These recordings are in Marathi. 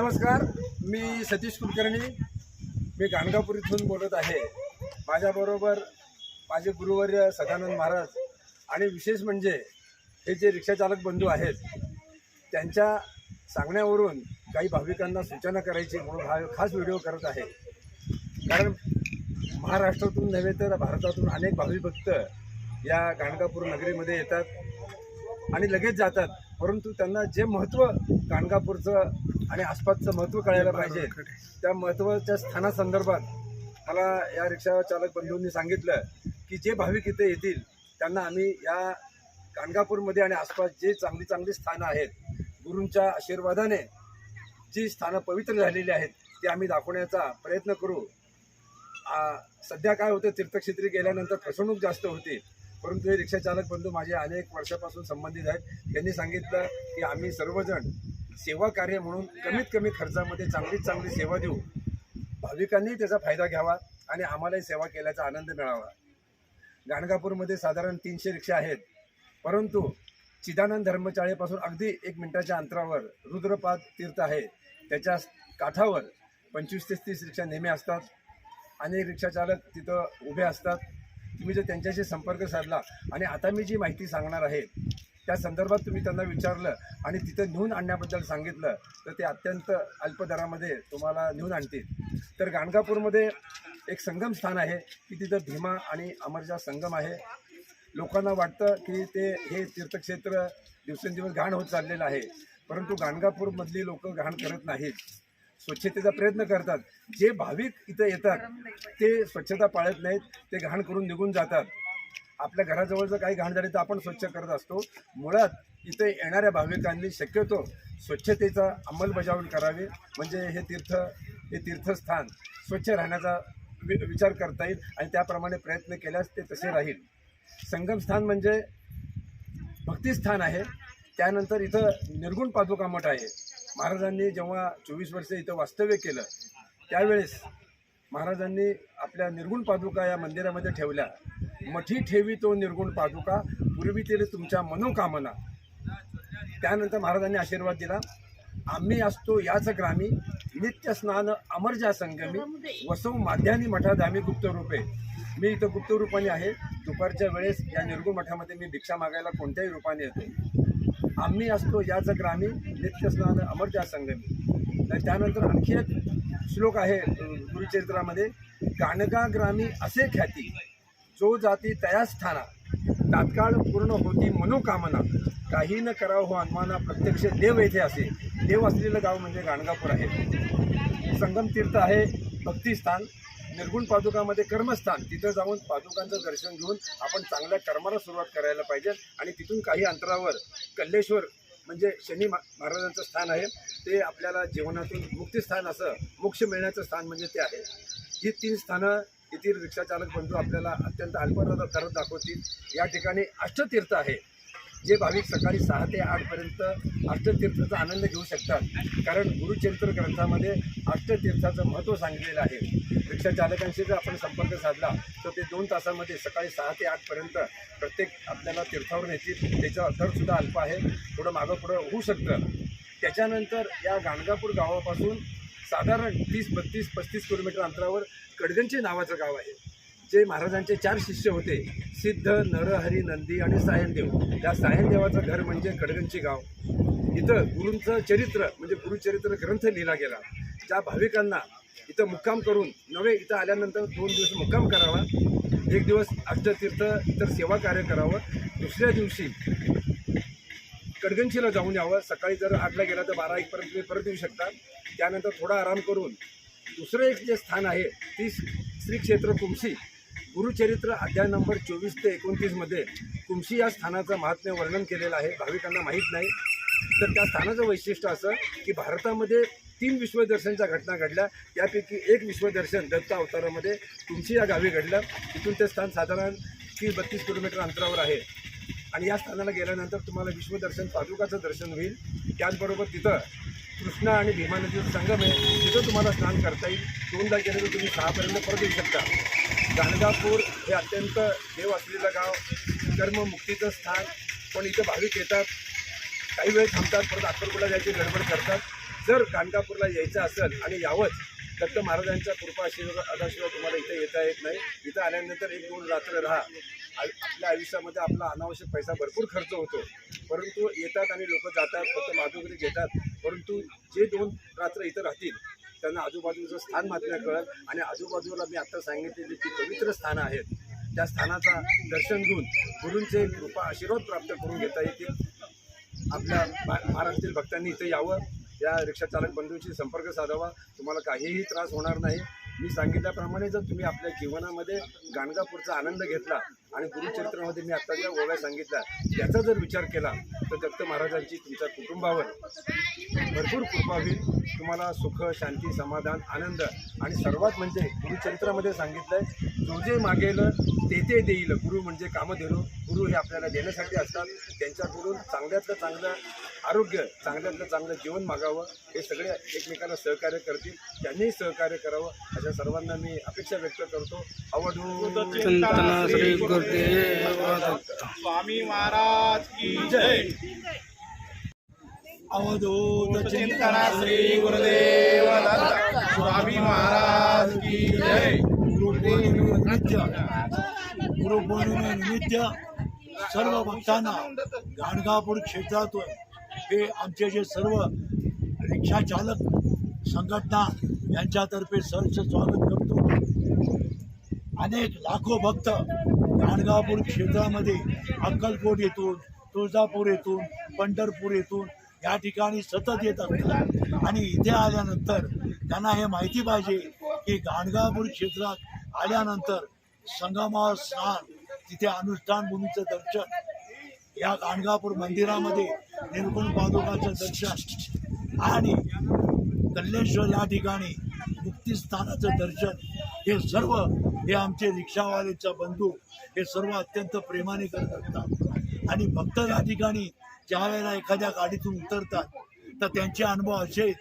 नमस्कार मी सतीश कुलकर्णी. मी गाणगापूर इथून बोलत आहे. माझ्याबरोबर माझे गुरुवर्य सदानंद महाराज आणि विशेष म्हणजे हे जे रिक्षाचालक बंधू आहेत त्यांच्या सांगण्यावरून काही भाविकांना सूचना करायची म्हणून हा खास व्हिडिओ करत आहे. कारण महाराष्ट्रातून नव्हे तर भारतातून अनेक भाविक भक्त या गाणगापूर नगरीमध्ये येतात आणि लगेच जातात. परंतु त्यांना जे महत्त्व गाणगापूरचं आणि आसपासचं महत्त्व कळायला पाहिजे. त्या महत्त्वाच्या स्थानासंदर्भात मला या रिक्षा चालक बंधूंनी सांगितलं की जे भाविक इथे येतील त्यांना आम्ही या गाणगापूरमध्ये आणि आसपास जे चांगली चांगली स्थानं आहेत गुरूंच्या आशीर्वादाने जी स्थानं पवित्र झालेली आहेत ती आम्ही दाखवण्याचा प्रयत्न करू. सध्या काय होतं तीर्थक्षेत्री गेल्यानंतर फसवणूक जास्त होती. परंतु हे रिक्षाचालक बंधू माझे अनेक वर्षापासून संबंधित आहेत. त्यांनी सांगितलं की आम्ही सर्वजण सेवा कार्य म्हणून कमीत कमी खर्चामध्ये चांगलीच चांगली सेवा देऊ. भाविकांनी त्याचा फायदा घ्यावा आणि आम्हालाही सेवा केल्याचा आनंद मिळावा. गाणगापूरमध्ये साधारण तीनशे रिक्षा आहेत. परंतु चिदानंद धर्मशाळेपासून अगदी एक मिनिटाच्या अंतरावर रुद्रपाद तीर्थ आहे. त्याच्या काठावर पंचवीस ते तीस रिक्षा नेहमी असतात. अनेक रिक्षाचालक तिथं उभे असतात. तुम्ही जर त्यांच्याशी संपर्क साधला आणि आता मी जी माहिती सांगणार आहे त्या संदर्भात तुम्ही त्यांना विचारलं आणि तिथं नेऊन आणण्याबद्दल सांगितलं तर ते अत्यंत अल्प दरामध्ये तुम्हाला नेऊन आणतील. तर गाणगापूरमध्ये एक संगम स्थान आहे की तिथं भीमा आणि अमरजा संगम आहे. लोकांना वाटतं की ते हे तीर्थक्षेत्र दिवसेंदिवस घाण होत चाललेलं आहे परंतु गाणगापूरमधली लोक घाण करत नाहीत. स्वच्छतेचा प्रयत्न करतात. जे भाविक इथं येतात ते स्वच्छता पाळत नाहीत ते घाण करून निघून जातात. आपल्या घराजवळ जर काही घाण झाली तर आपण स्वच्छ करत असतो. मुळात इथे येणाऱ्या भाविकांनी शक्यतो स्वच्छतेचा अंमलबजावणी करावी. म्हणजे हे तीर्थ हे तीर्थस्थान स्वच्छ राहण्याचा वि विचार करता येईल आणि त्याप्रमाणे प्रयत्न केल्यास ते तसे राहील. संगमस्थान म्हणजे भक्तिस्थान आहे. त्यानंतर इथं निर्गुण पादुका मठ आहे. महाराजांनी जेव्हा चोवीस वर्ष इथं वास्तव्य केलं त्यावेळेस महाराजांनी आपल्या निर्गुण पादुका या मंदिरामध्ये ठेवल्या. मठी ठेवी तो निर्गुण पादुका पूर्वीतील तुमच्या मनोकामना. त्यानंतर महाराजांनी आशीर्वाद दिला. आम्ही असतो याच ग्रामी नित्य स्नान अमरजा संगमी वसव माध्यानी मठात आम्ही गुप्तरूपे मी इथं गुप्तरूपाने आहे. दुपारच्या वेळेस या निर्गुण मठामध्ये मी भिक्षा मागायला कोणत्याही रूपाने येतो. आम्ही असतो याच ग्रामी नित्य स्नान अमरजा संगमी. तर त्यानंतर आणखी एक श्लोक आहे गुरुचरित्रामध्ये गाणगा ग्रामी असे ख्याती. जो जाती तया स्थाना तात्काळ पूर्ण होती मनोकामना. काही न करावं हो अनुमाना प्रत्यक्ष देव येथे असे. देव असलेलं गाव म्हणजे गाणगापूर आहे. संगम तीर्थ आहे भक्तिस्थान निर्गुण पादुकामध्ये कर्मस्थान. तिथं जाऊन पादुकांचं दर्शन घेऊन आपण चांगल्या कर्माला सुरुवात करायला पाहिजे. आणि तिथून काही अंतरावर कल्लेश्वर म्हणजे शनी महाराजांचं स्थान आहे. ते आपल्याला जीवनातून मुक्तिस्थान असं मोक्ष मिळण्याचं स्थान म्हणजे ते आहे. ही तीन स्थानं येथील रिक्षाचालक बंधू आपल्याला अत्यंत अल्प करत दाखवतील. या ठिकाणी अष्टतीर्थ आहे जे भाविक सकाळी सहा ते आठपर्यंत अष्टतीर्थाचा आनंद घेऊ शकतात. कारण गुरुचरित्र ग्रंथामध्ये अष्टतीर्थाचं महत्त्व सांगितलेलं आहे. रिक्षाचालकांशी जर आपण संपर्क साधला तर ते दोन तासामध्ये सकाळी सहा ते आठपर्यंत प्रत्येक आपल्याला तीर्थावर नेतील. त्याचा दरसुद्धा अल्प आहे. थोडं मागं पुढं होऊ शकतं. त्याच्यानंतर या गाणगापूर गावापासून साधारण तीस बत्तीस पस्तीस किलोमीटर अंतरावर कडगंची नावाचं गाव आहे. जे महाराजांचे चार शिष्य होते सिद्ध नरहरी नंदी आणि सायनदेव या सायनदेवाचं घर म्हणजे कडगंची गाव. इथं गुरूंचं चरित्र म्हणजे गुरुचरित्र ग्रंथ लिहिला गेला. ज्या भाविकांना इथं मुक्काम करून नव्हे इथं आल्यानंतर दोन दिवस मुक्काम करावा एक दिवस अष्टतीर्थ इतर सेवा कार्य करावं दुसऱ्या दिवशी कडगंशीला जाऊन यावं. सकाळी जर आठला गेला तर बारा एकपर्यंत तुम्ही परत येऊ शकता. त्यानंतर थोडा आराम करून दुसरं एक जे स्थान आहे ती श्री क्षेत्र कुमसी गुरुचरित्र अध्याय नंबर चोवीस ते एकोणतीसमध्ये कुमसी या स्थानाचं महात्म्य वर्णन केलेलं आहे. भाविकांना माहीत नाही. तर त्या स्थानाचं वैशिष्ट्य असं की भारतामध्ये तीन विश्वदर्शनच्या घटना घडल्या. त्यापैकी एक विश्वदर्शन दत्त अवतारामध्ये तुमची या गावी घडलं. तिथून ते स्थान साधारण तीस बत्तीस किलोमीटर अंतरावर आहे. आणि या स्थानाला गेल्यानंतर तुम्हाला विश्वदर्शन पादुकाचं दर्शन होईल. त्याचबरोबर तिथं कृष्णा आणि भीमा नदीचा संगम आहे. तिथं तुम्हाला स्नान करता येईल. दोनदा गेले तर तुम्ही सहापर्यंत परत येऊ शकता. गाणगापूर हे अत्यंत देव असलेलं गाव. कर्ममुक्तीचं स्थान. पण इथं भाविक येतात. काही वेळ थांबतात. परत अक्कलकोटला जायची गडबड करतात. जर गाणगापूरला यायचं असेल आणि यावंच दत्त महाराजांच्या कृपा आशीर्वादाशिवाय तुम्हाला इथे येता येत नाही. इथं आल्यानंतर एक दोन रात्र राहा. आपल्या आयुष्यामध्ये आपला अनावश्यक पैसा भरपूर खर्च होतो. परंतु येतात आणि लोक जातात फक्त माधुकरी घेतात. परंतु जे दोन रात्र इथं राहतील त्यांना आजूबाजूचं स्थान मात्र कळत आणि आजूबाजूला मी आत्ता सांगितलेली जी पवित्र स्थानं आहेत त्या स्थानाचा दर्शन घेऊन गुरूंचे कृपा आशीर्वाद प्राप्त करून घेता येतील. आपल्या मा- भक्तांनी इथे यावं. या रिक्षाचालक बंधूंशी संपर्क साधावा. तुम्हाला काहीही त्रास होणार नाही. मी सांगितल्याप्रमाणे जर तुम्ही आपल्या जीवनामध्ये गाणगापूरचा आनंद घेतला आणि गुरुचरित्रामध्ये मी आत्ता ज्या ओव्या सांगितल्या याचा जर विचार केला तर दत्त महाराजांची तुमच्या कुटुंबावर भरपूर कृपा होईल. तुम्हाला सुख शांती समाधान आनंद आणि सर्वात म्हणजे गुरुचरित्रामध्ये सांगितलंय जो जे मागेल ते ते देईल. गुरु म्हणजे कामधेरू गुरु हे आपल्याला देण्यासाठी असतात. त्यांच्याकडून चांगल्यातलं चांगलं आरोग्य चांगल्यातलं चांगलं जीवन मागावं. हे सगळे एकमेकांना सहकार्य करतील. त्यांनीही सहकार्य करावं. अशा सर्वांना मी अपेक्षा व्यक्त करतो. आवडू स्वामी महाराज की जय अवधूत चिंतना श्री गुरुदेव स्वामी महाराज की जय. गुरु नृत्य. सर्व भक्तांना गाणगापूर क्षेत्रातून हे आमचे जे सर्व रिक्षा चालक संघटना यांच्यातर्फे सहर्ष स्वागत करतो. अनेक लाखो भक्त गाणगापूर क्षेत्रामध्ये अक्कलकोट येथून तुळजापूर येथून पंढरपूर येथून या ठिकाणी सतत येत असतात. आणि इथे आल्यानंतर त्यांना हे माहिती पाहिजे की गाणगापूर क्षेत्रात आल्यानंतर संगमावर स्नान तिथे अनुष्ठान भूमीचं दर्शन. या गाणगापूर मंदिरामध्ये निर्गुण पादुकाचं दर्शन. आणि कल्लेश्वर या ठिकाणी मुक्तिस्थानाचं दर्शन. हे सर्व हे आमचे रिक्षावालेचा बंधू हे सर्व अत्यंत प्रेमाने करत असतात. आणि भक्त या ठिकाणी ज्या वेळेला एखाद्या गाडीतून उतरतात तर त्यांचे अनुभव असे आहेत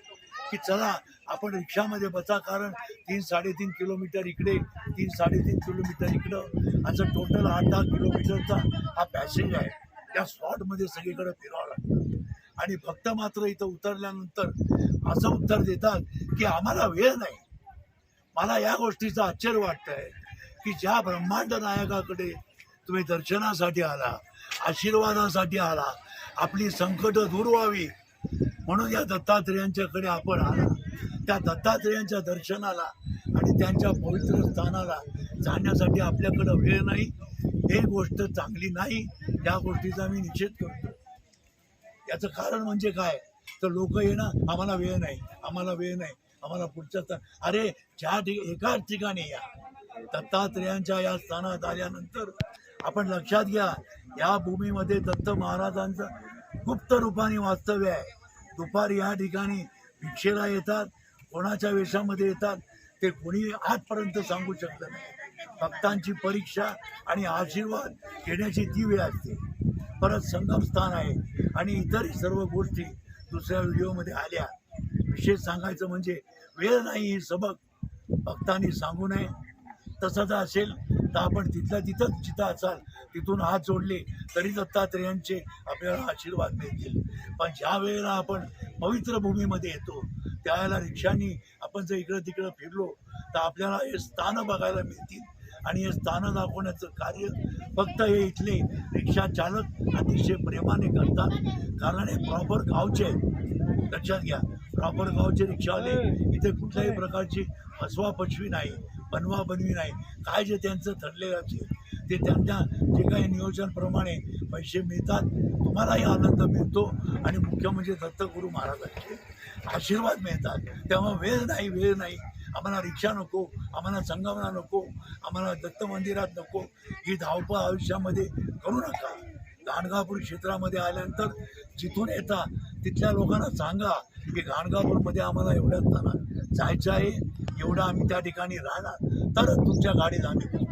की चला आपण रिक्षामध्ये बसा कारण तीन साडेतीन किलोमीटर इकडे तीन साडेतीन किलोमीटर इकडं. असं टोटल आठ दहा किलोमीटरचा हा पॅसेज आहे. त्या स्पॉटमध्ये सगळीकडे फिरावं लागतं. आणि फक्त मात्र इथं उतरल्यानंतर असं उत्तर देतात की आम्हाला वेळ नाही. मला या गोष्टीचं आश्चर्य वाटतंय की ज्या ब्रह्मांड नायकाकडे तुम्ही दर्शनासाठी आला आशीर्वादासाठी आला आपली संकट दूर व्हावी म्हणून या दत्तात्रेयांच्याकडे आपण आला. त्या दत्तात्रेयांच्या दर्शनाला आणि त्यांच्या पवित्र स्थानाला जाण्यासाठी आपल्याकडं वेळ नाही. हे गोष्ट चांगली नाही. या गोष्टीचा मी निषेध करतो. याचं कारण म्हणजे काय? तर लोक येणं आम्हाला वेळ नाही. आम्हाला वेळ नाही. आम्हाला पुढच्या स्था- अरे ज्या ठिक एकाच ठिकाणी या. दत्तात्रेयांच्या या स्थानात आल्यानंतर आपण लक्षात घ्या या भूमीमध्ये दत्त महाराजांचं गुप्त रूपाने वास्तव्य आहे. दुपारी या ठिकाणी भिक्षेला येतात कोणाच्या वेशामध्ये येतात ते कोणी आजपर्यंत सांगू शकलं नाही. भक्तांची परीक्षा आणि आशीर्वाद घेण्याची ती वेळ असते. परत संगम स्थान आहे आणि इतरही सर्व गोष्टी दुसऱ्या व्हिडिओमध्ये आल्या. विशेष सांगायचं म्हणजे वेळ नाही ही सबक. भक्तांनी सांगू नये. तसं जर असेल तर आपण तिथल्या तिथंच जिथं असाल तिथून हात जोडले तरी दत्तात्रेयांचे आपल्याला आशीर्वाद मिळतील. पण ज्या वेळेला आपण पवित्र भूमीमध्ये येतो. त्यावेळेला रिक्षानी आपण जर इकडं तिकडं फिरलो तर आपल्याला हे स्थानं बघायला मिळतील. आणि हे स्थानं दाखवण्याचं कार्य फक्त हे इथले रिक्षा चालक अतिशय प्रेमाने करतात. कारण हे प्रॉपर गावचे आहेत. लक्षात घ्या प्रॉपर गावचे रिक्षावाले इथे कुठल्याही प्रकारची फसवा पचवी नाही बनवा बनवी नाही. काय जे त्यांचं ठरलेलं असेल ते त्यांच्या जे काही नियोजनप्रमाणे पैसे मिळतात आम्हालाही आनंद मिळतो आणि मुख्य म्हणजे दत्तगुरू महाराजांचे आशीर्वाद मिळतात. तेव्हा वेळ नाही वेळ नाही. आम्हाला रिक्षा नको आम्हाला संगमना नको आम्हाला दत्त मंदिरात नको. ही धावपळ आयुष्यामध्ये करू नका. गाणगापूर क्षेत्रामध्ये आल्यानंतर जिथून येता तिथल्या लोकांना सांगा की गाणगापूरमध्ये आम्हाला एवढ्या जाणार जायचं आहे एवढं आम्ही त्या ठिकाणी राहणार. तरच तुमच्या गाडीत आम्ही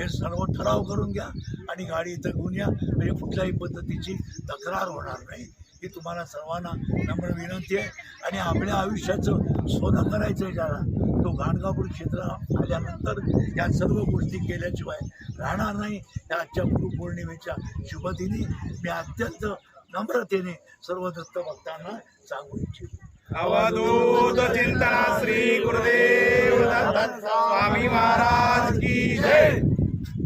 हे सर्व ठराव करून घ्या आणि गाडी इथं घेऊन या. म्हणजे कुठल्याही पद्धतीची तक्रार होणार नाही. ही तुम्हाला सर्वांना नम्र विनंती आहे. आणि आपल्या आयुष्याचं सोनं करायचं आहे ज्याला तो गाणगापूर क्षेत्र आल्यानंतर या सर्व गोष्टी केल्याशिवाय राहणार नाही. या आजच्या गुरुपौर्णिमेच्या शुभदिनी मी अत्यंत नम्रतेने सर्व दत्त भक्तांना सांगू इच्छितो. अवधूत चिंतना श्री गुरुदेव स्वामी महाराज